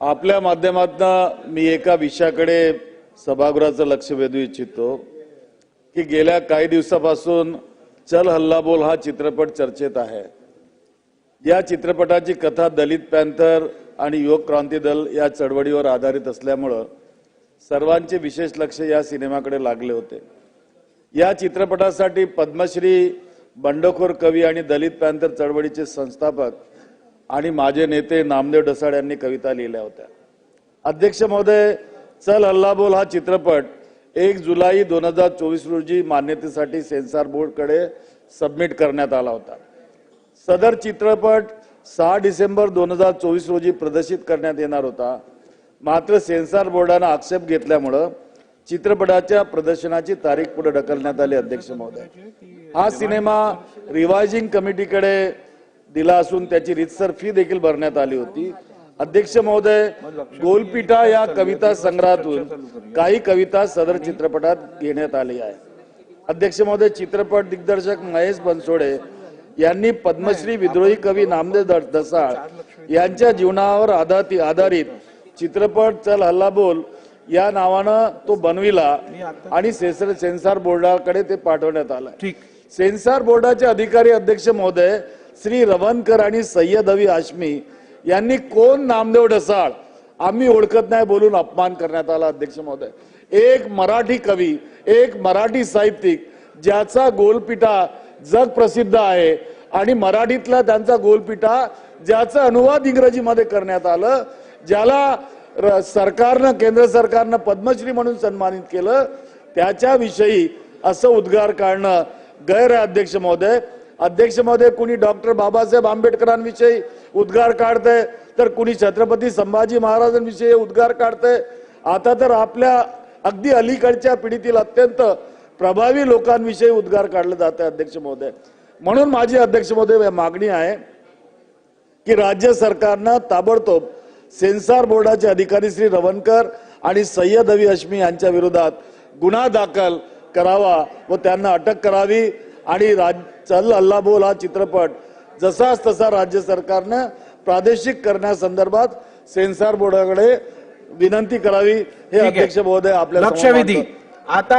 आपल्या माध्यमातून मी एका विषयाकडे सभागृहाचं लक्ष वेधू इच्छितो की गेल्या काही दिवसापासून चल हल्ला बोल हा चित्रपट चर्चेत आहे. या चित्रपटाची कथा दलित पॅन्थर आणि युवक क्रांती दल या चळवळीवर आधारित असल्यामुळं सर्वांचे विशेष लक्ष या सिनेमाकडे लागले होते. या चित्रपटासाठी पद्मश्री बंडखोर कवी आणि दलित पॅन्थर चळवळीचे संस्थापक आणि माझे नेते नामदेव डसाड यांनी कविता लिहिल्या होत्या. अध्यक्ष महोदय चल हल्ला बोल हा चित्रपट एक जुलै दोन हजार चोवीस रोजी मान्यतेसाठी सेन्सॉर बोर्डकडे सबमिट करण्यात आला होता. सदर चित्रपट सहा डिसेंबर दोन हजार चोवीस रोजी प्रदर्शित करण्यात येणार होता. मात्र सेन्सॉर बोर्डानं आक्षेप घेतल्यामुळं चित्रपटाच्या प्रदर्शनाची तारीख पुढे ढकलण्यात आली अध्यक्ष महोदय. हा सिनेमा रिवायझिंग कमिटीकडे दिला असून त्याची रितसर फी देखील भरण्यात आली होती. अध्यक्ष महोदय गोलपीठा या कविता संग्रहातून काही कविता सदर चित्रपटात घेण्यात आली आहे. अध्यक्ष महोदय चित्रपट दिग्दर्शक महेश बनसोडे यांनी पद्मश्री विद्रोही कवी नामदेव दसाळ यांच्या जीवनावर आधारित आधारित चित्रपट चल हल्ला बोल या नावानं तो बनविला आणि सेन्सर सेन्सॉर बोर्डाकडे ते पाठवण्यात आलं. ठीक. सेन्सॉर बोर्डाचे अधिकारी अध्यक्ष महोदय श्री रवनकर आणि सय्यद अवी हाशमी यांनी कोण नामदेव ढसाळ? आम्ही ओळखत नाही बोलून अपमान करण्यात आला अध्यक्ष महोदय. एक मराठी कवी एक मराठी साहित्यिक ज्याचा गोलपिटा जग प्रसिद्ध आहे आणि मराठीतला त्यांचा गोलपिटा ज्याचा अनुवाद इंग्रजीमध्ये करण्यात आलं ज्याला र- सरकारनं केंद्र सरकारनं पद्मश्री म्हणून सन्मानित केलं त्याच्याविषयी असं उद्गार काढणं गैर अध्यक्ष महोदय अध्यक्ष महोदय कुणी डॉक्टर बाबासाहेब आंबेडकरांविषयी उद्गार काढतंय तर कुणी छत्रपती संभाजी महाराजांविषयी उद्गार काढतंय. आता तर आपल्या अगदी अलीकडच्या पिढीतील अत्यंत प्रभावी लोकांविषयी उद्गार काढले जात आहे अध्यक्ष महोदय. म्हणून माझी अध्यक्ष महोदय मागणी आहे की राज्य सरकारनं ताबडतोब सेन्सॉर बोर्डाचे अधिकारी श्री रवणकर आणि सय्यद अवी हश्मी यांच्या विरोधात गुन्हा दाखल करावा व त्यांना अटक करावी. आणि राज चल अल्ला बोल हा चित्रपट. जसाच तसा राज्य सरकारनं प्रादेशिक करण्यासंदर्भात सेन्सॉर बोर्डाकडे विनंती करावी हे. अध्यक्ष महोदय आपल्या लक्षवेधी. आता